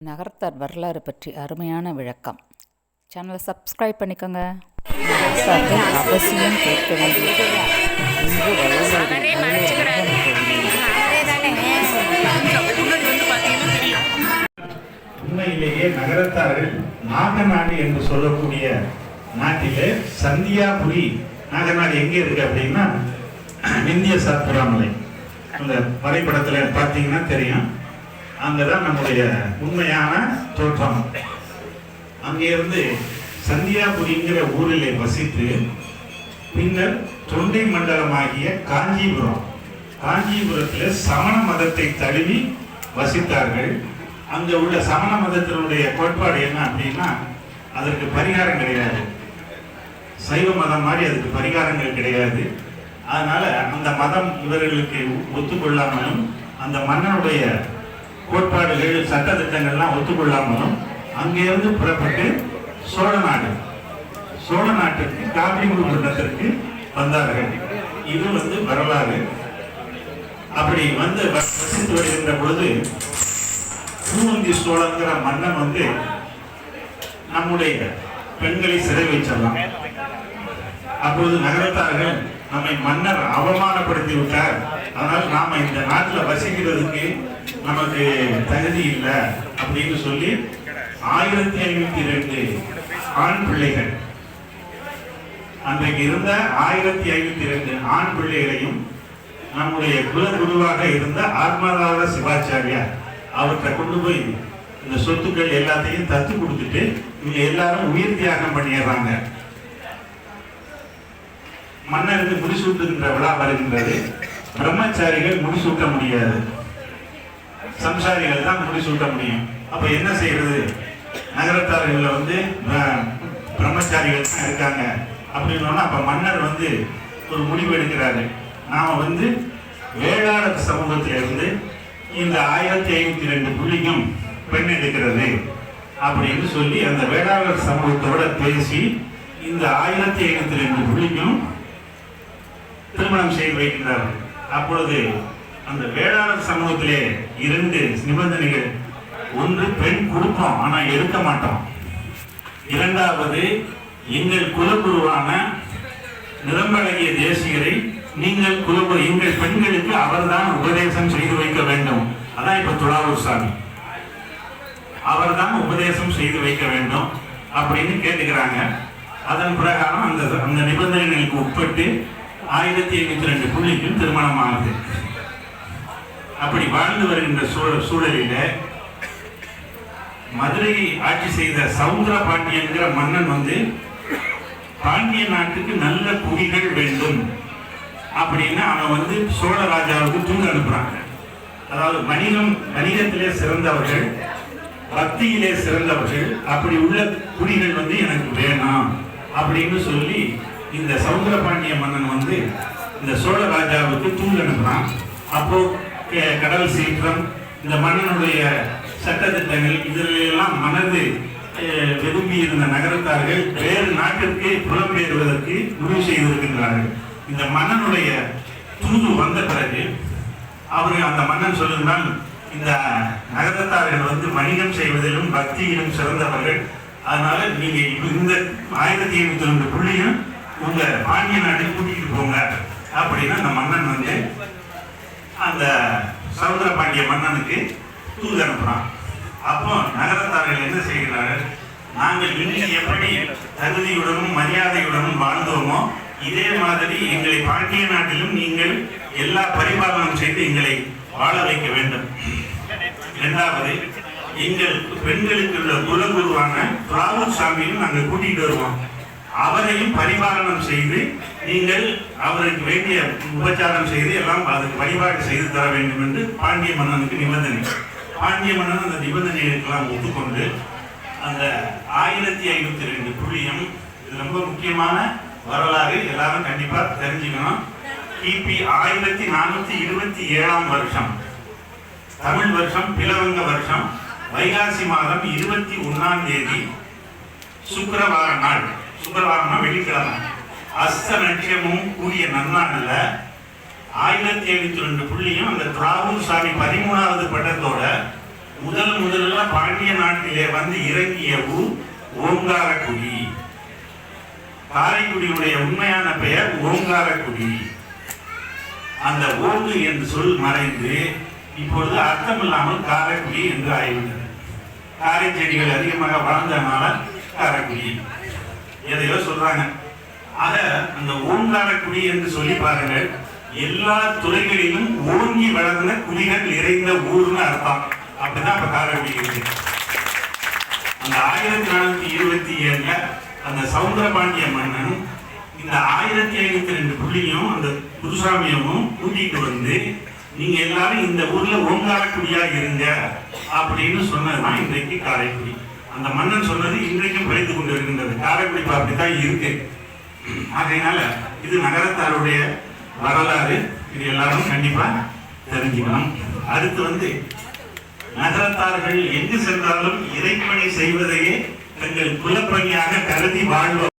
நகரத்தார் வரலாறு பற்றி அருமையான விளக்கம். சேனலை சப்ஸ்கிரைப் பண்ணிக்கோங்க. அவசியம் கேட்க வேண்டியது இன்று உண்மையிலேயே நகரத்தார்கள் நாகநாடு என்று சொல்லக்கூடிய நாட்டிலே சந்தியாபுரி நாகநாடு எங்கே இருக்கு அப்படின்னா இந்திய சாத்துராமலை அந்த வரைபடத்தில் பார்த்தீங்கன்னா தெரியும். அங்கதான் நம்முடைய உண்மையான தோற்றம். அங்கிருந்து சந்தியாபுரிங்கிற ஊரிலே வசித்து பின்னர் தொண்டை மண்டலமாகிய காஞ்சிபுரம். காஞ்சிபுரத்தில் சமண மதத்தை தழுவி வசித்தார்கள். அங்கே உள்ள சமண மதத்தினுடைய கோட்பாடு என்ன அப்படின்னா அதற்கு பரிகாரம் கிடையாது. சைவ மதம் மாதிரி அதுக்கு பரிகாரங்கள் கிடையாது. அதனால அந்த மதம் இவர்களுக்கு ஒத்துக்கொள்ளாமலும் அந்த மன்னனுடைய கோட்பாடுகள் சட்டத்திட்டங்கள்லாம் ஒத்துக்கொள்ளாமலும் அங்கேருந்து புறப்பட்டு சோழ நாடு சோழ நாட்டுக்கு காபிமுகத்திற்கு வந்தார்கள். இது வந்து வரலாறு. அப்படி வந்து வசித்து வருகின்ற பொழுது பூவந்தி சோழங்கிற மன்னன் வந்து நம்முடைய பெண்களை சிறை வைச்சிடலாம் அப்பொழுது நகரத்தார்கள் நம்மை மன்னர் அவமானப்படுத்தி விட்டார். அதனால் நாம இந்த நாட்டில் வசிக்கிறதுக்கு நமக்கு தகுதி இல்லை அப்படின்னு சொல்லி ஆயிரத்தி ஐநூத்தி ரெண்டு ஆண் பிள்ளைகள். அன்றைக்கு இருந்த ஆயிரத்தி ஐநூத்தி ரெண்டு ஆண் பிள்ளைகளையும் நம்முடைய குலகுருவாக இருந்த ஆத்மராத சிவாச்சாரியார் அவர்கிட்ட கொண்டு போய் இந்த சொத்துக்கள் எல்லாத்தையும் தத்து கொடுத்துட்டு இவங்க எல்லாரும் உயிர் தியாகம் பண்ணிடுறாங்க. மன்னருக்கு முடிசூட்டுகின்ற விழா வருகின்றது. பிரம்மச்சாரிகள் முடிசூட்ட முடியாது. சம்சாரிகள் தான் முடிசூட்ட முடியும். அப்ப என்ன செய்யறது? நகரத்தார்கள்ல வந்து பிரம்மச்சாரிகள் தான் இருக்காங்க. அப்படின்னு அப்ப மன்னர் வந்து ஒரு முடிவு எடுக்கிறாரு. நாம வந்து வேளாளர் சமூகத்திலிருந்து இந்த ஆயிரத்தி ஐநூத்தி ரெண்டு புள்ளிக்கும் பெண் எடுக்கிறது அப்படின்னு சொல்லி அந்த வேளாளர் சமூகத்தோட பேசி இந்த ஆயிரத்தி ஐநூத்தி ரெண்டு புள்ளிக்கும் திருமணம் செய்து வைக்கின்றார்கள் அப்பொழுது அந்த வேளாளர் சமூகத்திலே இரண்டு நிபந்தனைகள். ஒன்று பெண் கொடுப்போம் ஆனா எடுக்க மாட்டோம். இரண்டாவது எங்கள் குலகுருவான நிரம்பழகிய தேசிகரை நீங்கள் குலகுரு எங்கள் பெண்களுக்கு அவர்தான் உபதேசம் செய்து வைக்க வேண்டும். அதான் இப்ப துளாவூர் சாமி. அவர்தான் உபதேசம் செய்து வைக்க வேண்டும் அப்படின்னு கேட்டுக்கிறாங்க. அதன் பிரகாரம் அந்த அந்த நிபந்தனைகளுக்கு உட்பட்டு ஆயிரத்தி எண்ணூத்தி ரெண்டு புள்ளிக்கும் திருமணம் ஆகுது அப்படி வாழ்ந்து வருகின்ற சூழல் சூழலில மதுரையை ஆட்சி செய்த சவுந்தர பாண்டியன்கிற மன்னன் வந்து பாண்டிய நாட்டுக்கு நல்ல குடிகள் வேண்டும் அப்படின்னு அவன் வந்து சோழ ராஜாவுக்கு தூண்டு அனுப்புறாங்க. அதாவது வணிகம் வணிகத்திலே சிறந்தவர்கள் பக்தியிலே சிறந்தவர்கள் அப்படி உள்ள குடிகள் வந்து எனக்கு வேணாம் அப்படின்னு சொல்லி இந்த சவுந்தர பாண்டிய மன்னன் வந்து இந்த சோழ ராஜாவுக்கு தூங்க அனுப்புறான். அப்போ கடல் சீற்றம் இந்த மன்னனுடைய சட்டத்திட்டங்கள் இதிலெல்லாம் மனது விரும்பி இருந்த நகரத்தார்கள் வேறு நாட்டிற்கு புலம்பெயர்வதற்கு முடிவு செய்திருக்கின்றார்கள். இந்த மன்னனுடைய தூது வந்த பிறகு அவர் அந்த மன்னன் சொல்லுங்கள் இந்த நகரத்தார்கள் வந்து வணிகம் செய்வதிலும் பக்தியிலும் சிறந்தவர்கள். அதனால நீங்க இந்த ஆயிரத்தி ஐநூத்தி ரெண்டு புள்ளியும் உங்க பாண்டிய நாட்டை கூட்டிட்டு போங்க அப்படின்னு அந்த மன்னன் வந்து அந்த சவுந்தர பாண்டிய மன்னனுக்கு தூது அனுப்புறான். அப்போ நகரத்தார்கள் என்ன செய்கிறார்கள்? நாங்கள் இன்னும் எப்படி தகுதியுடனும் மரியாதையுடனும் வாழ்ந்தோமோ இதே மாதிரி எங்களை பாண்டிய நாட்டிலும் நீங்கள் எல்லா பரிபாலனம் செய்து எங்களை வாழ வைக்க வேண்டும். இரண்டாவது எங்கள் பெண்களுக்கு உள்ள குலகுருவான ராகுல் சாமியும் நாங்கள் கூட்டிட்டு வருவோம். அவரையும் பரிபாலனம் செய்து நீங்கள் அவருக்கு வேண்டிய உபச்சாரம் செய்து எல்லாம் அதுக்கு வழிபாடு செய்து தர வேண்டும் என்று பாண்டிய மன்னனுக்கு நிபந்தனை. பாண்டிய மன்னன் அந்த நிபந்தனைகளுக்கெல்லாம் ஒத்துக்கொண்டு அந்த ஆயிரத்தி ஐநூத்தி ரெண்டு புள்ளியம் இது ரொம்ப முக்கியமான வரலாறு எல்லாரும் கண்டிப்பா தெரிஞ்சுக்கணும். கிபி ஆயிரத்தி நானூத்தி இருபத்தி ஏழாம் வருஷம். தமிழ் வருஷம் பிளவங்க வருஷம் வைகாசி மாதம் இருபத்தி ஒன்னாம் தேதி சுக்கரவார நாள். சுக்கிரவாரம்னா வெள்ளிக்கிழமை. அஸ்த நட்சமும் கூடிய நன்னாள்ல ஆயிரத்தி எழுநூத்தி ரெண்டு புள்ளியும் அந்த திராவூர் சாமி பதிமூணாவது பட்டத்தோட முதல் முதல்ல பாண்டிய நாட்டிலே வந்து இறங்கிய ஊர் ஓங்காரக்குடி. காரைக்குடியுடைய உண்மையான பெயர் ஓங்காரக்குடி. அந்த ஓங்கு என்று சொல் மறைந்து இப்பொழுது அர்த்தமில்லாமல் காரைக்குடி என்று ஆகிவிட்டது. காரை செடிகள் அதிகமாக வளர்ந்தனால காரைக்குடி. எதையோ சொல்றாங்க. ஆக அந்த ஓங்காரக்குடி என்று சொல்லி பாருங்கள் எல்லா துறைகளிலும் ஓங்கி வளர்ந்த குடிகள் நிறைந்த ஊர்னு அர்த்தம். அப்படிதான் இப்ப காரைக்குடி இருக்கு. அந்த ஆயிரத்தி நானூத்தி இருபத்தி ஏழுல அந்த சவுந்தரபாண்டிய மன்னன் இந்த ஆயிரத்தி ஐநூத்தி ரெண்டு புள்ளியும் அந்த குருசாமியமும் கூட்டிட்டு வந்து நீங்க எல்லாரும் இந்த ஊர்ல ஓங்காரக்குடியா இருங்க அப்படின்னு சொன்னதுதான் இன்றைக்கு காரைக்குடி. அந்த மன்னன் சொன்னது இன்றைக்கும் படித்து கொண்டிருக்கின்றது. காரைக்குடி அப்படித்தான் இருக்கு. ஆகையினால இது நகரத்தாருடைய வரலாறு. இது எல்லாரும் கண்டிப்பா தெரிஞ்சுக்கணும். அடுத்து வந்து நகரத்தார்கள் எங்கு சென்றாலும் இறைப்பணி செய்வதையே தங்கள் குலப்பணியாக கருதி வாழ்வோம்